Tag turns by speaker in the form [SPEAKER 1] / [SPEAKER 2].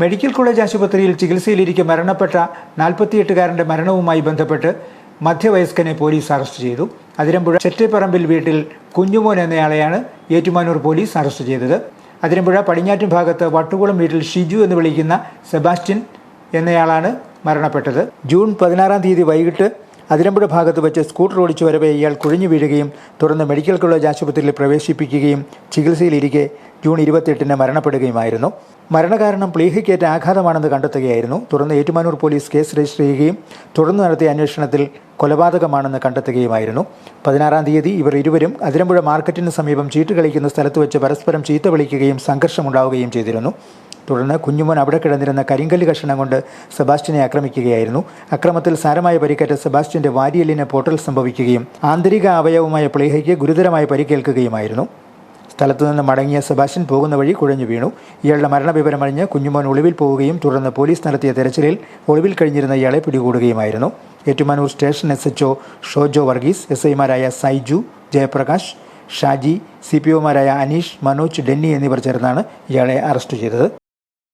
[SPEAKER 1] Medical college ആശുപത്രിയിൽ ചികിത്സയിലിരിക്കെ മരണപ്പെട്ട നാൽപ്പത്തിയെട്ടുകാരന്റെ മരണവുമായി ബന്ധപ്പെട്ട് മധ്യവയസ്കനെ പോലീസ് അറസ്റ്റ് ചെയ്തു. അതിരമ്പുഴ ചെറ്റപ്പറമ്പിൽ വീട്ടിൽ കുഞ്ഞുമോൻ എന്നയാളെയാണ് ഏറ്റുമാനൂർ പോലീസ് അറസ്റ്റ് ചെയ്തത്. അതിരമ്പുഴ പടിഞ്ഞാറ്റും ഭാഗത്ത് വട്ടുകുളം വീട്ടിൽ ഷിജു എന്ന് വിളിക്കുന്ന സെബാസ്റ്റ്യൻ എന്നയാളാണ് മരണപ്പെട്ടത്. ജൂൺ പതിനാറാം തീയതി വൈകിട്ട് അതിരമ്പുഴ ഭാഗത്ത് വെച്ച് സ്കൂട്ടർ ഓടിച്ചു വരവേ ഇയാൾ കുഴിഞ്ഞു വീഴുകയും തുടർന്ന് മെഡിക്കൽ കോളേജ് ആശുപത്രിയിൽ പ്രവേശിപ്പിക്കുകയും ചികിത്സയിലിരിക്കെ ജൂൺ ഇരുപത്തിയെട്ടിന് മരണപ്പെടുകയുമായിരുന്നു. മരണകാരണം പ്ലീഹയ്ക്കേറ്റ ആഘാതമാണെന്ന് കണ്ടെത്തുകയായിരുന്നു. തുടർന്ന് ഏറ്റുമാനൂർ പോലീസ് കേസ് രജിസ്റ്റർ ചെയ്യുകയും തുടർന്ന് നടത്തിയ അന്വേഷണത്തിൽ കൊലപാതകമാണെന്ന് കണ്ടെത്തുകയുമായിരുന്നു. പതിനാറാം തീയതി ഇവർ ഇരുവരും അതിരമ്പുഴ മാർക്കറ്റിന് സമീപം ചീട്ട് കളിക്കുന്ന സ്ഥലത്ത് വെച്ച് പരസ്പരം ചീത്ത വിളിക്കുകയും സംഘർഷമുണ്ടാവുകയും ചെയ്തിരുന്നു. തുടർന്ന് കുഞ്ഞുമോൻ അവിടെ കിടന്നിരുന്ന കരിങ്കല്ല് കഷണം കൊണ്ട് സെബാസ്റ്റ്യനെ ആക്രമിക്കുകയായിരുന്നു. അക്രമത്തിൽ സാരമായ പരിക്കേറ്റ സെബാസ്റ്റ്യന്റെ വാരിയലിന് പോർട്ടൽ സംഭവിക്കുകയും ആന്തരിക അവയവമായ പ്ലേഹയ്ക്ക് ഗുരുതരമായ പരിക്കേൽക്കുകയുമായിരുന്നു. സ്ഥലത്തു നിന്ന് മടങ്ങിയ സെബാസ്റ്റ്യൻ പോകുന്ന വഴി കുഴഞ്ഞു വീണു. ഇയാളുടെ മരണവിവരം അറിഞ്ഞ് കുഞ്ഞുമോൻ ഒളിവിൽ പോവുകയും തുടർന്ന് പോലീസ് നടത്തിയ തെരച്ചിലിൽ ഒളിവിൽ കഴിഞ്ഞിരുന്ന ഇയാളെ പിടികൂടുകയുമായിരുന്നു. Ettumanoor station S H Shojo Varghese S ഐമാരായ സൈജു ജയപ്രകാശ് ഷാജി സി പി ഒമാരായ അനീഷ് മനോജ് ഡെന്നി എന്നിവർ ചേർന്നാണ് ഇയാളെ അറസ്റ്റ് ചെയ്തത്.